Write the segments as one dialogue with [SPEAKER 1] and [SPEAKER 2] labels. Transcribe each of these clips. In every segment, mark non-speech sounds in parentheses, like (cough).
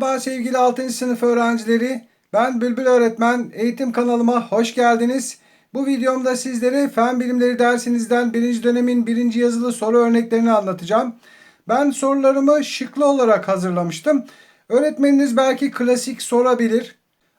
[SPEAKER 1] Merhaba sevgili 6. sınıf öğrencileri. Ben Bülbül Öğretmen. Eğitim kanalıma hoş geldiniz. Bu videomda sizlere fen bilimleri dersinizden birinci dönemin birinci yazılı soru örneklerini anlatacağım. Ben sorularımı şıklı olarak hazırlamıştım. Öğretmeniniz belki klasik sorabilir.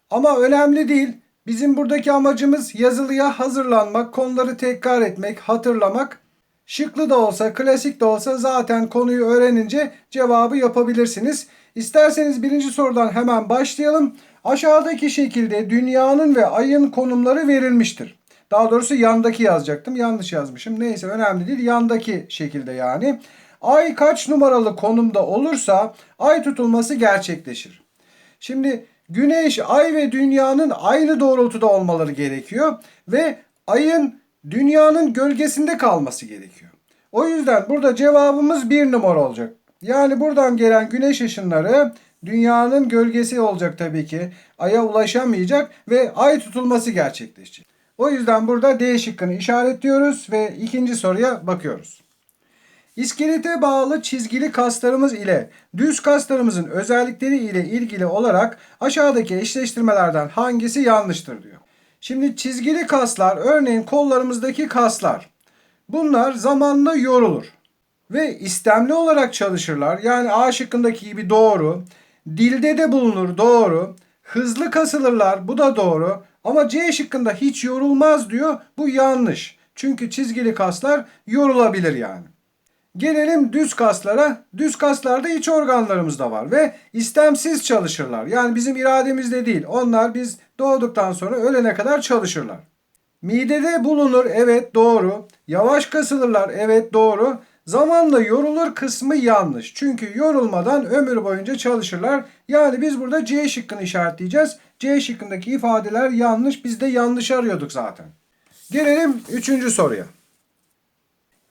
[SPEAKER 1] Ama önemli değil. Bizim buradaki amacımız yazılıya hazırlanmak, konuları tekrar etmek, hatırlamak. Şıklı da olsa, klasik de olsa zaten konuyu öğrenince cevabı yapabilirsiniz. İsterseniz birinci sorudan hemen başlayalım. Aşağıdaki şekilde dünyanın ve ayın konumları verilmiştir. Daha doğrusu yandaki yazacaktım. Yanlış yazmışım. Neyse önemli değil. Yandaki şekilde yani. Ay kaç numaralı konumda olursa ay tutulması gerçekleşir. Şimdi Güneş, Ay ve Dünya'nın aynı doğrultuda olmaları gerekiyor ve Ay'ın Dünya'nın gölgesinde kalması gerekiyor. O yüzden burada cevabımız bir numara olacak. Yani buradan gelen güneş ışınları Dünya'nın gölgesi olacak tabii ki. Ay'a ulaşamayacak ve Ay tutulması gerçekleşecek. O yüzden burada D şıkkını işaretliyoruz ve ikinci soruya bakıyoruz. İskelete bağlı çizgili kaslarımız ile düz kaslarımızın özellikleri ile ilgili olarak aşağıdaki eşleştirmelerden hangisi yanlıştır diyor. Şimdi çizgili kaslar örneğin kollarımızdaki kaslar. Bunlar zamanla yorulur ve istemli olarak çalışırlar. Yani A şıkkındaki gibi doğru. Dilde de bulunur doğru. Hızlı kasılırlar bu da doğru. Ama C şıkkında hiç yorulmaz diyor. Bu yanlış. Çünkü çizgili kaslar yorulabilir yani. Gelelim düz kaslara. Düz kaslarda iç organlarımız da var ve istemsiz çalışırlar. Yani bizim irademizde değil. Onlar biz doğduktan sonra ölene kadar çalışırlar. Midede bulunur evet doğru. Yavaş kasılırlar evet doğru. Zamanla yorulur kısmı yanlış. Çünkü yorulmadan ömür boyunca çalışırlar. Yani biz burada C şıkkını işaretleyeceğiz. C şıkkındaki ifadeler yanlış. Biz de yanlış arıyorduk zaten. Gelelim üçüncü soruya.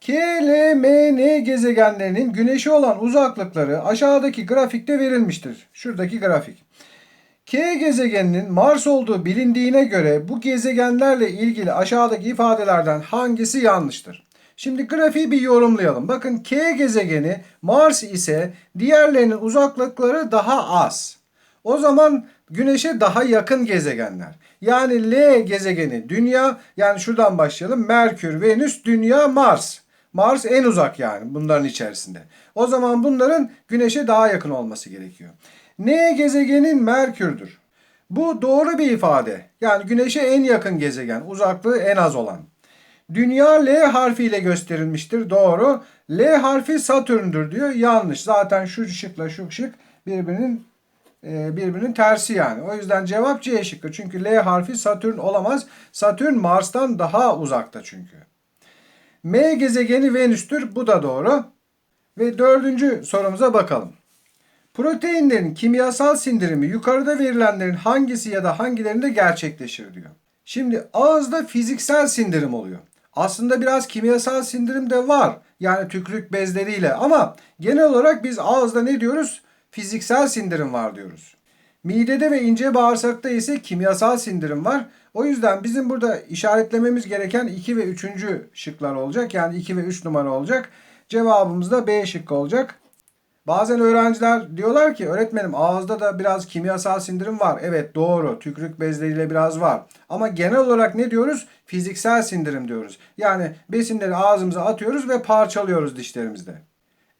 [SPEAKER 1] K, L, M, N gezegenlerinin güneşe olan uzaklıkları aşağıdaki grafikte verilmiştir. Şuradaki grafik. K gezegeninin Mars olduğu bilindiğine göre bu gezegenlerle ilgili aşağıdaki ifadelerden hangisi yanlıştır? Şimdi grafiği bir yorumlayalım. Bakın K gezegeni Mars ise diğerlerinin uzaklıkları daha az. O zaman Güneş'e daha yakın gezegenler. Yani L gezegeni Dünya yani şuradan başlayalım. Merkür, Venüs, Dünya, Mars. Mars en uzak yani bunların içerisinde. O zaman bunların Güneş'e daha yakın olması gerekiyor. N gezegenin Merkür'dür. Bu doğru bir ifade. Yani Güneş'e en yakın gezegen, uzaklığı en az olan. Dünya L harfiyle gösterilmiştir. Doğru. L harfi Satürn'dür diyor. Yanlış. Zaten şu şıkla şu şık birbirinin e, birbirinin tersi yani. O yüzden cevap C şıkkı. Çünkü L harfi Satürn olamaz. Satürn Mars'tan daha uzakta çünkü. M gezegeni Venüs'tür. Bu da doğru. Ve dördüncü sorumuza bakalım. Proteinlerin kimyasal sindirimi yukarıda verilenlerin hangisi ya da hangilerinde gerçekleşir diyor. Şimdi ağızda fiziksel sindirim oluyor. Aslında biraz kimyasal sindirim de var. Yani tükürük bezleriyle ama genel olarak biz ağızda ne diyoruz? Fiziksel sindirim var diyoruz. Midede ve ince bağırsakta ise kimyasal sindirim var. O yüzden bizim burada işaretlememiz gereken 2 ve 3. şıklar olacak. Yani 2 ve 3 numara olacak. Cevabımız da B şıkkı olacak. Bazen öğrenciler diyorlar ki öğretmenim ağızda da biraz kimyasal sindirim var. Evet doğru tükürük bezleriyle biraz var. Ama genel olarak ne diyoruz? Fiziksel sindirim diyoruz. Yani besinleri ağzımıza atıyoruz ve parçalıyoruz dişlerimizde.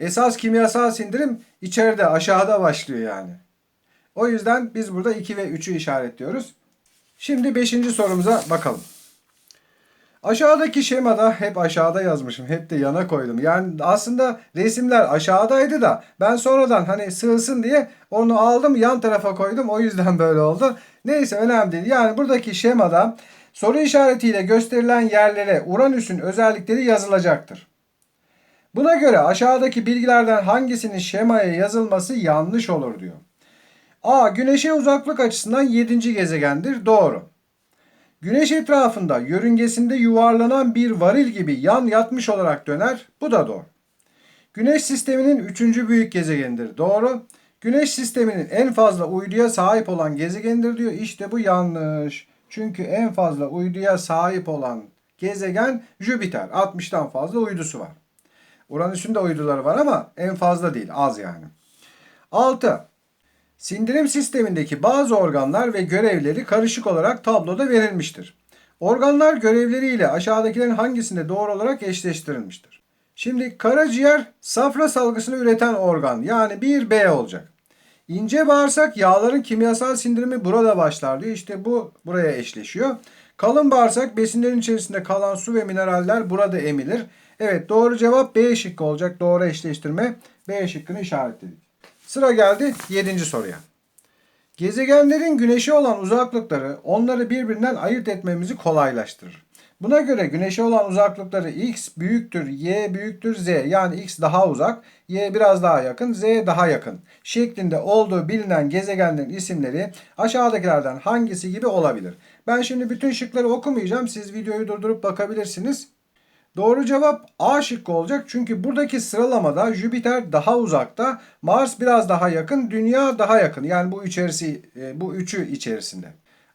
[SPEAKER 1] Esas kimyasal sindirim içeride aşağıda başlıyor yani. O yüzden biz burada 2 ve 3'ü işaretliyoruz. Şimdi 5. sorumuza bakalım. Aşağıdaki şemada hep aşağıda yazmışım. Hep de yana koydum. Yani aslında resimler aşağıdaydı da ben sonradan hani sığsın diye onu aldım yan tarafa koydum. O yüzden (laughs) böyle oldu. Neyse önemli değil. Yani buradaki şemada soru işaretiyle gösterilen yerlere Uranüs'ün özellikleri yazılacaktır. Buna göre aşağıdaki bilgilerden hangisinin şemaya yazılması yanlış olur diyor. A. Güneşe uzaklık açısından 7. gezegendir. Doğru. Güneş etrafında yörüngesinde yuvarlanan bir varil gibi yan yatmış olarak döner. Bu da doğru. Güneş sisteminin 3. büyük gezegenidir. Doğru. Güneş sisteminin en fazla uyduya sahip olan gezegenidir diyor. İşte bu yanlış. Çünkü en fazla uyduya sahip olan gezegen Jüpiter. 60'tan fazla uydusu var. Uranüs'ün de uyduları var ama en fazla değil. Az yani. 6. Sindirim sistemindeki bazı organlar ve görevleri karışık olarak tabloda verilmiştir. Organlar görevleriyle aşağıdakilerin hangisinde doğru olarak eşleştirilmiştir? Şimdi karaciğer safra salgısını üreten organ yani 1B olacak. İnce bağırsak yağların kimyasal sindirimi burada başlar diyor. İşte bu buraya eşleşiyor. Kalın bağırsak besinlerin içerisinde kalan su ve mineraller burada emilir. Evet doğru cevap B şıkkı olacak. Doğru eşleştirme B şıkkını işaretledik. Sıra geldi 7. soruya. Gezegenlerin güneşe olan uzaklıkları onları birbirinden ayırt etmemizi kolaylaştırır. Buna göre güneşe olan uzaklıkları x büyüktür, y büyüktür, z yani x daha uzak, y biraz daha yakın, z daha yakın şeklinde olduğu bilinen gezegenlerin isimleri aşağıdakilerden hangisi gibi olabilir? Ben şimdi bütün şıkları okumayacağım. Siz videoyu durdurup bakabilirsiniz. Doğru cevap A şıkkı olacak. Çünkü buradaki sıralamada Jüpiter daha uzakta, Mars biraz daha yakın, Dünya daha yakın. Yani bu içerisi e, bu üçü içerisinde.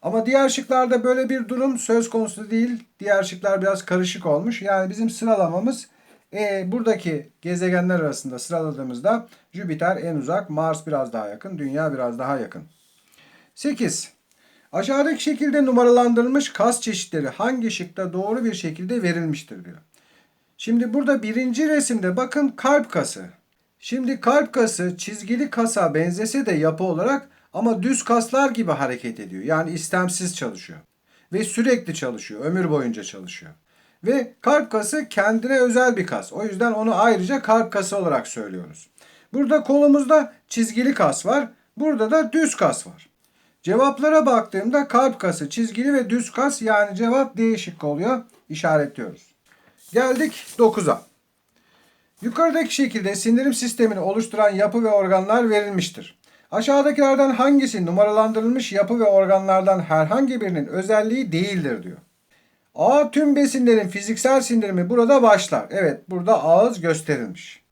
[SPEAKER 1] Ama diğer şıklarda böyle bir durum söz konusu değil. Diğer şıklar biraz karışık olmuş. Yani bizim sıralamamız e, buradaki gezegenler arasında sıraladığımızda Jüpiter en uzak, Mars biraz daha yakın, Dünya biraz daha yakın. 8. Aşağıdaki şekilde numaralandırılmış kas çeşitleri hangi şıkta doğru bir şekilde verilmiştir diyor. Şimdi burada birinci resimde bakın kalp kası. Şimdi kalp kası çizgili kasa benzese de yapı olarak ama düz kaslar gibi hareket ediyor. Yani istemsiz çalışıyor. Ve sürekli çalışıyor. Ömür boyunca çalışıyor. Ve kalp kası kendine özel bir kas. O yüzden onu ayrıca kalp kası olarak söylüyoruz. Burada kolumuzda çizgili kas var. Burada da düz kas var. Cevaplara baktığımda kalp kası, çizgili ve düz kas yani cevap D şıkkı oluyor. İşaretliyoruz. Geldik 9'a. Yukarıdaki şekilde sindirim sistemini oluşturan yapı ve organlar verilmiştir. Aşağıdakilerden hangisi numaralandırılmış yapı ve organlardan herhangi birinin özelliği değildir diyor. A tüm besinlerin fiziksel sindirimi burada başlar. Evet burada ağız gösterilmiş.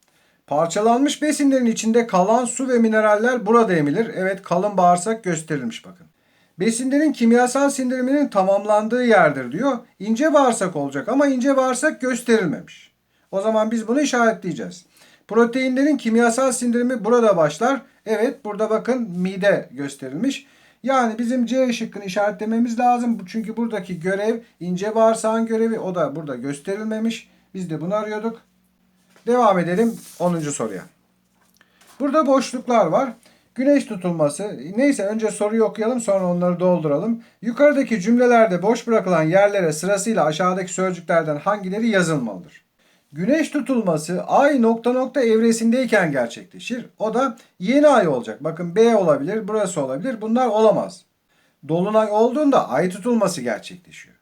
[SPEAKER 1] Parçalanmış besinlerin içinde kalan su ve mineraller burada emilir. Evet kalın bağırsak gösterilmiş bakın. Besinlerin kimyasal sindiriminin tamamlandığı yerdir diyor. İnce bağırsak olacak ama ince bağırsak gösterilmemiş. O zaman biz bunu işaretleyeceğiz. Proteinlerin kimyasal sindirimi burada başlar. Evet burada bakın mide gösterilmiş. Yani bizim C şıkkını işaretlememiz lazım. Çünkü buradaki görev ince bağırsağın görevi o da burada gösterilmemiş. Biz de bunu arıyorduk. Devam edelim 10. soruya. Burada boşluklar var. Güneş tutulması. Neyse önce soruyu okuyalım sonra onları dolduralım. Yukarıdaki cümlelerde boş bırakılan yerlere sırasıyla aşağıdaki sözcüklerden hangileri yazılmalıdır? Güneş tutulması ay nokta nokta evresindeyken gerçekleşir. O da yeni ay olacak. Bakın B olabilir, burası olabilir. Bunlar olamaz. Dolunay olduğunda ay tutulması gerçekleşiyor.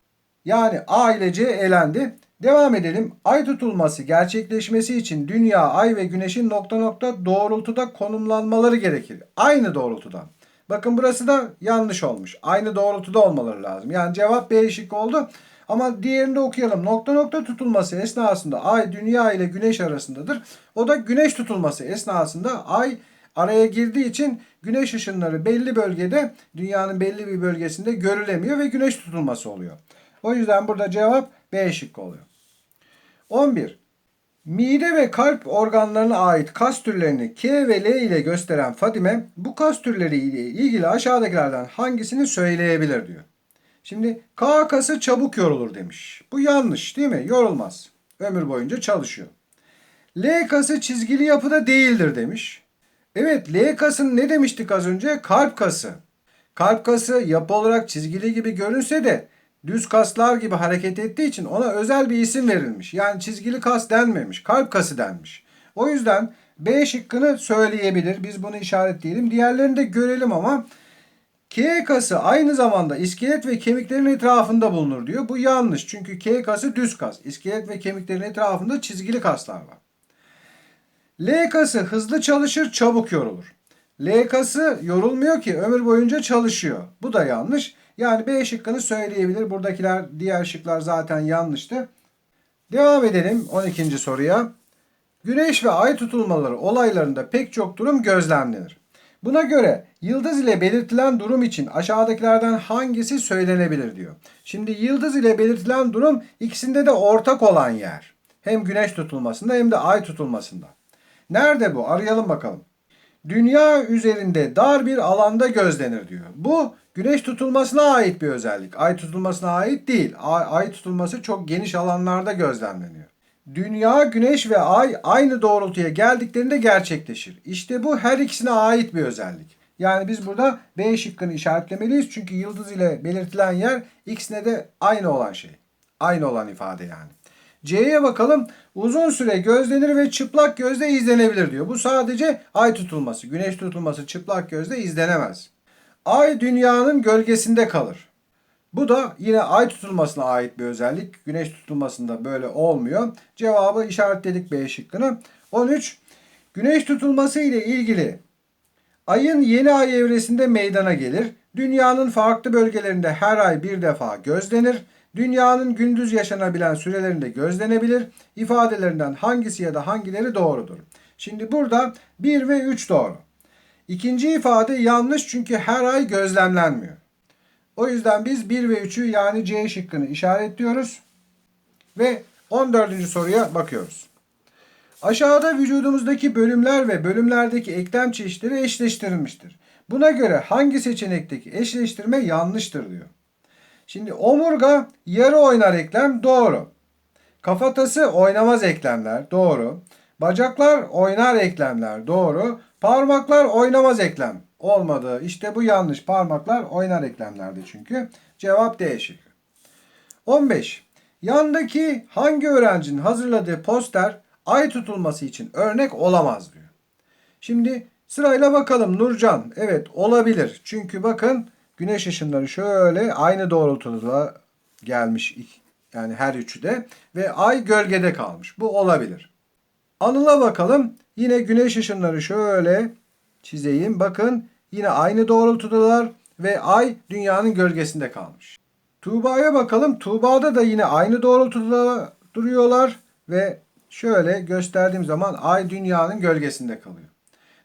[SPEAKER 1] Yani A ile C elendi. Devam edelim. Ay tutulması gerçekleşmesi için dünya, ay ve güneşin nokta nokta doğrultuda konumlanmaları gerekir. Aynı doğrultuda. Bakın burası da yanlış olmuş. Aynı doğrultuda olmaları lazım. Yani cevap B şık oldu. Ama diğerini de okuyalım. Nokta nokta tutulması esnasında ay dünya ile güneş arasındadır. O da güneş tutulması esnasında ay araya girdiği için güneş ışınları belli bölgede dünyanın belli bir bölgesinde görülemiyor ve güneş tutulması oluyor. O yüzden burada cevap B şıkkı oluyor. 11. Mide ve kalp organlarına ait kas türlerini K ve L ile gösteren Fadime bu kas türleri ile ilgili aşağıdakilerden hangisini söyleyebilir diyor. Şimdi K kası çabuk yorulur demiş. Bu yanlış değil mi? Yorulmaz. Ömür boyunca çalışıyor. L kası çizgili yapıda değildir demiş. Evet L kasının ne demiştik az önce? Kalp kası. Kalp kası yapı olarak çizgili gibi görünse de düz kaslar gibi hareket ettiği için ona özel bir isim verilmiş. Yani çizgili kas denmemiş. Kalp kası denmiş. O yüzden B şıkkını söyleyebilir. Biz bunu işaretleyelim. Diğerlerini de görelim ama K kası aynı zamanda iskelet ve kemiklerin etrafında bulunur diyor. Bu yanlış. Çünkü K kası düz kas. İskelet ve kemiklerin etrafında çizgili kaslar var. L kası hızlı çalışır, çabuk yorulur. L kası yorulmuyor ki ömür boyunca çalışıyor. Bu da yanlış. Yani B şıkkını söyleyebilir. Buradakiler diğer şıklar zaten yanlıştı. Devam edelim 12. soruya. Güneş ve ay tutulmaları olaylarında pek çok durum gözlemlenir. Buna göre yıldız ile belirtilen durum için aşağıdakilerden hangisi söylenebilir diyor. Şimdi yıldız ile belirtilen durum ikisinde de ortak olan yer. Hem güneş tutulmasında hem de ay tutulmasında. Nerede bu? Arayalım bakalım. dünya üzerinde dar bir alanda gözlenir diyor. Bu güneş tutulmasına ait bir özellik. Ay tutulmasına ait değil. Ay, ay tutulması çok geniş alanlarda gözlemleniyor. Dünya, güneş ve ay aynı doğrultuya geldiklerinde gerçekleşir. İşte bu her ikisine ait bir özellik. Yani biz burada B şıkkını işaretlemeliyiz. Çünkü yıldız ile belirtilen yer ikisine de aynı olan şey. Aynı olan ifade yani. C'ye bakalım. Uzun süre gözlenir ve çıplak gözle izlenebilir diyor. Bu sadece ay tutulması. Güneş tutulması çıplak gözle izlenemez. Ay dünyanın gölgesinde kalır. Bu da yine ay tutulmasına ait bir özellik. Güneş tutulmasında böyle olmuyor. Cevabı işaretledik B şıkkını. 13. Güneş tutulması ile ilgili ayın yeni ay evresinde meydana gelir. Dünyanın farklı bölgelerinde her ay bir defa gözlenir. Dünyanın gündüz yaşanabilen sürelerinde gözlenebilir. İfadelerinden hangisi ya da hangileri doğrudur? Şimdi burada 1 ve 3 doğru. İkinci ifade yanlış çünkü her ay gözlemlenmiyor. O yüzden biz 1 ve 3'ü yani C şıkkını işaretliyoruz. Ve 14. soruya bakıyoruz. Aşağıda vücudumuzdaki bölümler ve bölümlerdeki eklem çeşitleri eşleştirilmiştir. Buna göre hangi seçenekteki eşleştirme yanlıştır diyor. Şimdi omurga yarı oynar eklem doğru. Kafatası oynamaz eklemler doğru. Bacaklar oynar eklemler doğru. Parmaklar oynamaz eklem olmadı. İşte bu yanlış. Parmaklar oynar eklemlerdi çünkü. Cevap D şıkkı. 15. Yandaki hangi öğrencinin hazırladığı poster ay tutulması için örnek olamaz diyor. Şimdi sırayla bakalım Nurcan. Evet olabilir. Çünkü bakın güneş ışınları şöyle aynı doğrultuda gelmiş. Yani her üçü de. Ve ay gölgede kalmış. Bu olabilir. Anıl'a bakalım. Yine güneş ışınları şöyle çizeyim. Bakın yine aynı doğrultudalar ve ay dünyanın gölgesinde kalmış. Tuğba'ya bakalım. Tuğba'da da yine aynı doğrultuda duruyorlar ve şöyle gösterdiğim zaman ay dünyanın gölgesinde kalıyor.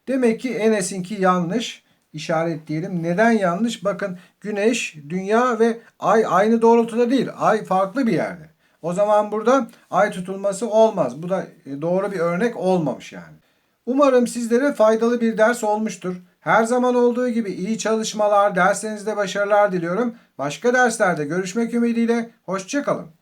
[SPEAKER 1] Demek ki Enes'inki yanlış. İşaretleyelim. Neden yanlış? Bakın güneş, dünya ve ay aynı doğrultuda değil. Ay farklı bir yerde. O zaman burada ay tutulması olmaz. Bu da e, doğru bir örnek olmamış yani. Umarım sizlere faydalı bir ders olmuştur. Her zaman olduğu gibi iyi çalışmalar, derslerinizde başarılar diliyorum. Başka derslerde görüşmek ümidiyle. Hoşçakalın.